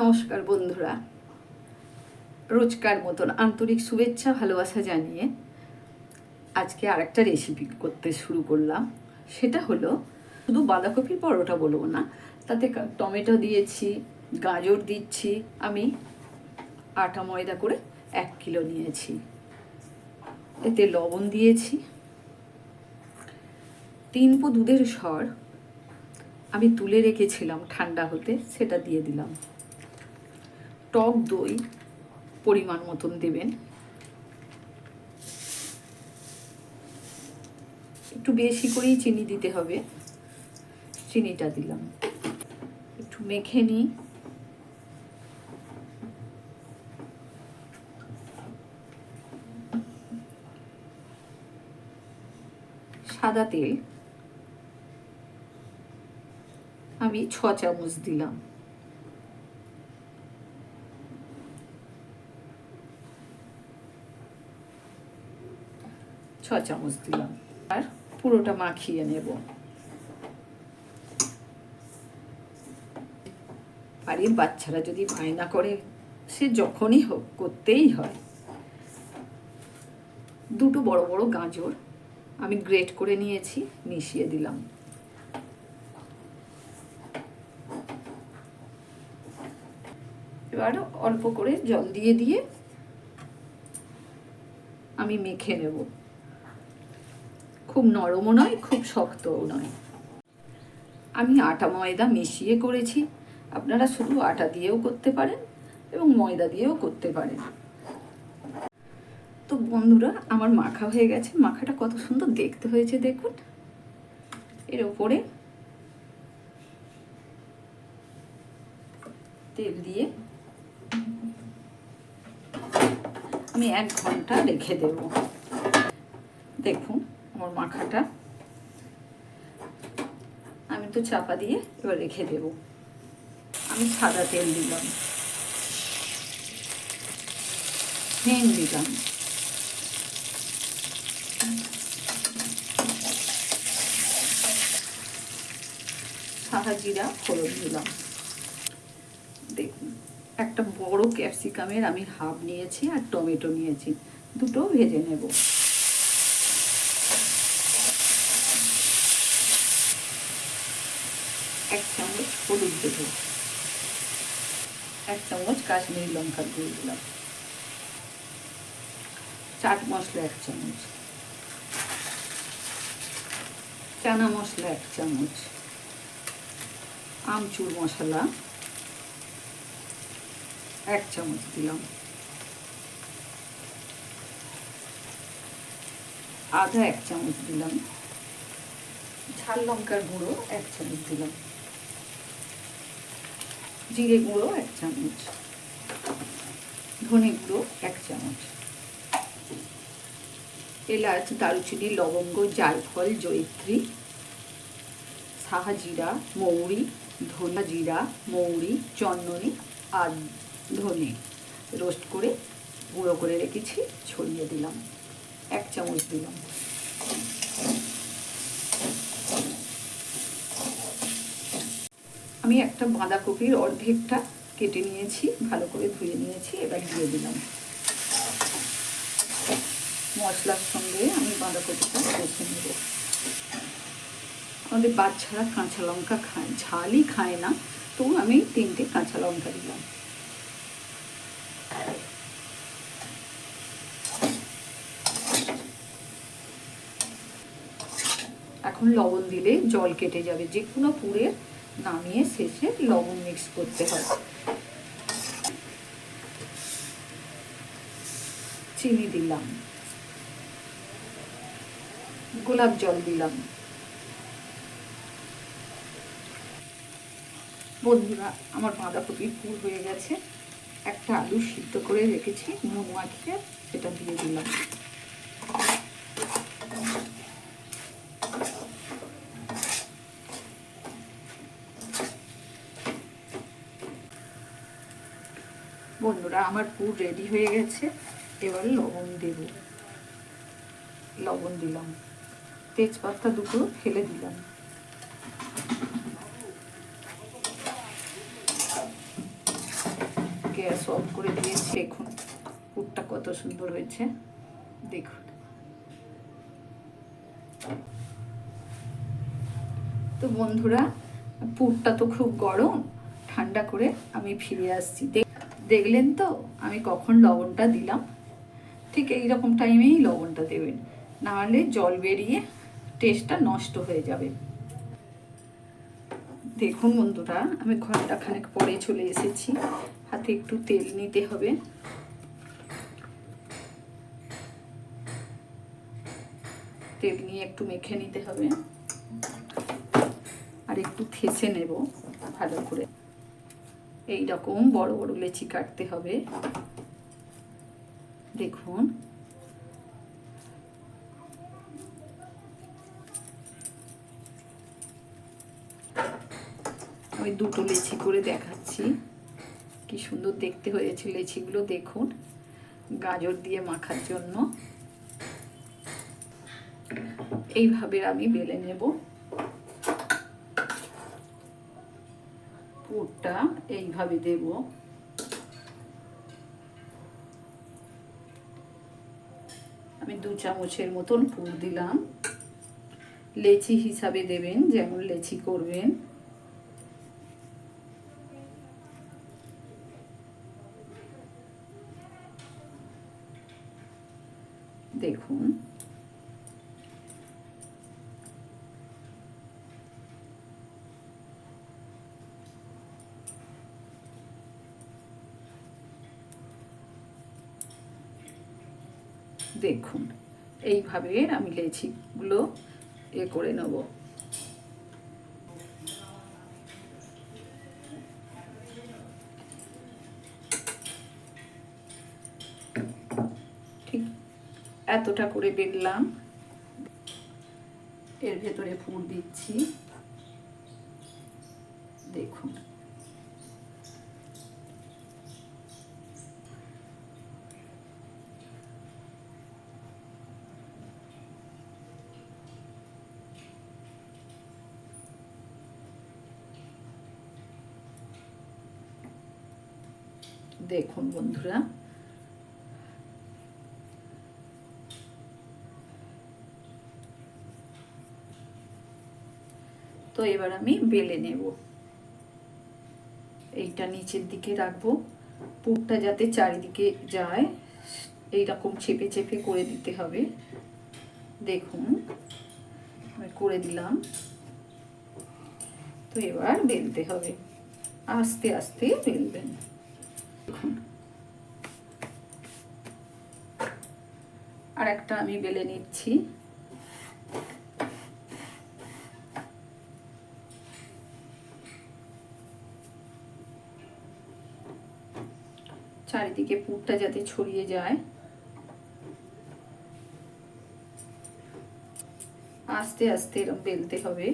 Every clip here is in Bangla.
নমস্কার বন্ধুরা। রোজকার মতন আন্তরিক শুভেচ্ছা, ভালোবাসা জানিয়ে আজকে আরেকটা রেসিপি করতে শুরু করলাম। সেটা হলো, শুধু বাঁধাকপির পরোটা বলব না, তাতে টমেটো দিয়েছি, গাজর দিচ্ছি, আমি আটা ময়দা করে এক কিলো নিয়েছি। এতে লবণ দিয়েছি। তিন পো দুধের স্বর আমি তুলে রেখেছিলাম ঠান্ডা হতে, সেটা দিয়ে দিলাম। টক দই পরিমাণ মতন দেবেন। একটু বেশি করেই চিনি দিতে হবে। চিনিটা দিলাম। একটু মেখে নিই। সাদা তেল। আমি ছ চামচ দিলাম। ছ চামচ দিলাম। আর পুরোটা মাখিয়ে নেব। বাড়ির বাচ্চারা যদি বায়না করে, সে যখনই হোক করতেই হয়। দুটো বড় বড় গাজর আমি গ্রেট করে নিয়েছি, মিশিয়ে দিলাম। এবার অল্প করে জল দিয়ে দিয়ে আমি মেখে নেব। খুব নরমও নয়, খুব শক্তও নয়। আমি আটা ময়দা মিশিয়ে করেছি। আপনারা শুধু আটা দিয়েও করতে পারেন এবং ময়দা দিয়েও করতে পারেন। তো বন্ধুরা, আমার মাখা হয়ে গেছে। মাখাটা কত সুন্দর দেখতে হয়েছে, দেখুন। এর ওপরে তেল দিয়ে আমি এক ঘণ্টা রেখে দেব। দেখুন। আমার মাখাটা। আমি তো চাপা দিয়ে এবার রেখে দেব। আমি সাদা তেল দিলাম। হিং দিলাম। সাদা জিরা ফোড়ন দিলাম। দেখুন, একটা বড় ক্যাপসিকামের আমি হাফ নিয়েছি আর টমেটো নিয়েছি। দুটো ভেজে নেব এক দেবো এক চামচ কাশ্মীরি লঙ্কার গুঁড়ো দিলাম। চাট মশলা এক চামচ। চানা মশলা এক চামচ। আমচুর মশলা এক চামচ দিলাম। আধা এক চামচ দিলাম। ঝাল লঙ্কার গুঁড়ো এক চামচ দিলাম। জিরে গুঁড়ো এক চামচ। ধনে গুঁড়ো এক চামচ। এলাচ, দারুচিনি, লবঙ্গ, জায়ফল, জয়িত্রী, সাহাজিরা, মৌরি, ধনা জিরা, মৌরি, চন্দনী আর ধনে রোস্ট করে গুঁড়ো করে রেখেছি, ছড়িয়ে দিলাম। এক চামচ দিলাম। আমি একটা বাঁধাকপির অর্ধেকটা কেটে নিয়েছি, ভালো করে ধুয়ে নিয়েছি, এবার দিয়ে দিলাম। মশলার সঙ্গে আমি বাঁধাকপিটা কষে নেব। আমাদের বাচ্চারা কাঁচা লঙ্কা খায়, ঝালই খায় না, তো আমি তিনটে কাঁচা লঙ্কা দিলাম। এখন লবণ দিলে জল কেটে যাবে যে কোনো পুরের নামিয়ে শেষে লবণ মিক্স করতে হয় চিনি দিলাম। গোলাপ জল দিলাম। বন্ধুরা, আমার বাঁধাকপির পুর হয়ে গেছে। একটা আলু সিদ্ধ করে রেখেছি নুন মাখিয়ে সেটা দিয়ে দিলাম। বন্ধুরা, আমার পুর রেডি হয়ে গেছে। এবার লবণ দেব। লবণ দিলাম। তেজপাতা দুটো ফেলে দিলাম। গ্যাস অফ করে দিয়েছি দেখুন পুরটা কত সুন্দর হয়েছে। দেখুন। তো বন্ধুরা, পুরটা তো খুব গরম। ঠান্ডা করে আমি ফিরে আসছি। দেখলেন তো, আমি কখন লবণটা দিলাম। ঠিক এই রকম টাইমেই লবণটা দেবেন। নাহলে জল বেরিয়ে টেস্টটা নষ্ট হয়ে যাবে। দেখুন বন্ধুরা, আমি ঘণ্টা খানেক পরে চলে এসেছি। হাতে একটু তেল নিতে হবে। তেল নিয়ে একটু মেখে নিতে হবে। আর একটু থেসে নেব ভালো করে। এই রকম বড় বড় লেচি কাটতে হবে। দেখুন। আমি দুটো লেচি করে দেখাচ্ছি। কি সুন্দর দেখতে হয়েছে লেচিগুলো, দেখুন। গাজর দিয়ে মাখার জন্য। এইভাবে আমি বেলে নেব। পুরটা এইভাবে দেব। আমি দু চামচের মতন পুর দিলাম। লেচি হিসাবে দেবেন, যেমন লেচি করবেন। দেখুন। দেখুন, এইভাবে আমি লেচিগুলো এ করে নেব। ঠিক এতটা করে বেললাম। এর ভেতরে ফুল দিচ্ছি। দেখুন। দেখুন বন্ধুরা। তো এবার আমি বেলে নেব। এইটা নিচের দিকে রাখব। পুরটা যাতে চারিদিকে যায়, এইরকম চেপে চেপে করে দিতে হবে। দেখুন করে দিলাম। তো এবার বেলতে হবে। আস্তে আস্তে বেলবেন। আর একটা আমি বেলে নিচ্ছি। চারিদিকে পুরটা যাতে ছড়িয়ে যায়। আস্তে আস্তে এরকম বেলতে হবে।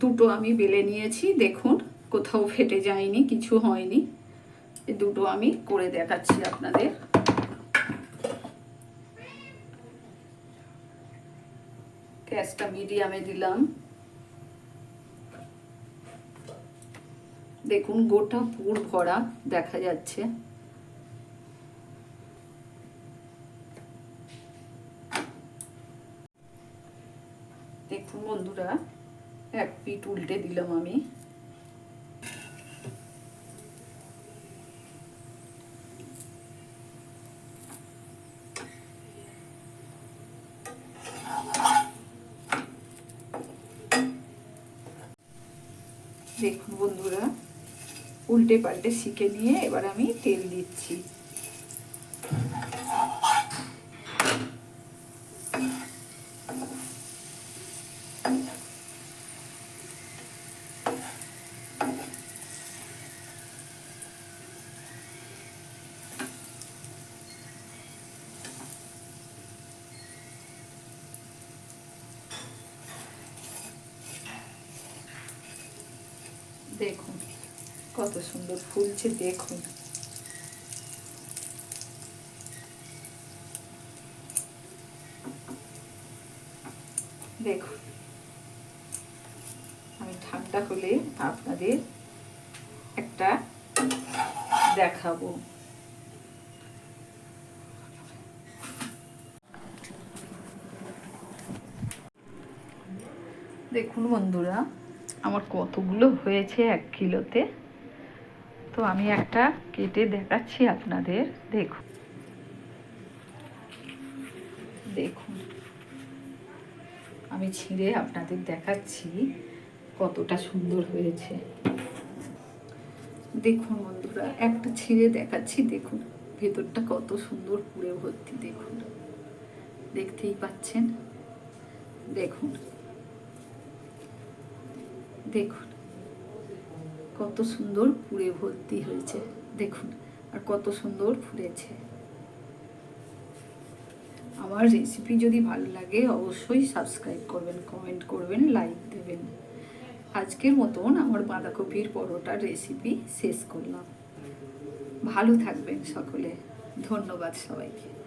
দুটো আমি বেলে নিয়েছি, দেখুন, কোথাও ফেটে যায়নি, কিছু হয়নি। দুটো আমি করে দেখাচ্ছি আপনাদের। গ্যাসটা মিডিয়ামে দিলাম। দেখুন, গোটা পুর ভরা দেখা যাচ্ছে। দেখুন, বন্ধুরা এক পিঠ উল্টে দিলাম আমি। দেখুন বন্ধুরা, উল্টে পাল্টে শিখে নিয়ে এবার আমি তেল দিচ্ছি। দেখুন কত সুন্দর ফুলছে দেখুন। দেখুন আমি ঠান্ডা হলে আপনাদের একটা দেখাবো। দেখুন বন্ধুরা আমার কতগুলো হয়েছে এক কিলোতে? তো আমি একটা কেটে দেখাচ্ছি আপনাদের। দেখুন। দেখুন। আমি ছিঁড়ে আপনাদের দেখাচ্ছি কতটা সুন্দর হয়েছে। দেখুন বন্ধুরা, একটা ছিঁড়ে দেখাচ্ছি, দেখুন। ভেতরটা কত সুন্দর পুড়ে ভর্তি, দেখুন। দেখতেই পাচ্ছেন? দেখুন। দেখুন, কত সুন্দর পুড়ে ভর্তি হয়েছে, দেখুন, আর কত সুন্দর ফুলেছে আমার রেসিপি যদি ভালো লাগে, অবশ্যই সাবস্ক্রাইব করবেন কমেন্ট করবেন লাইক দেবেন। আজকের মতন আমার বাঁধাকপির পরোটার রেসিপি শেষ করলাম। ভালো থাকবেন সকলে। ধন্যবাদ সবাইকে।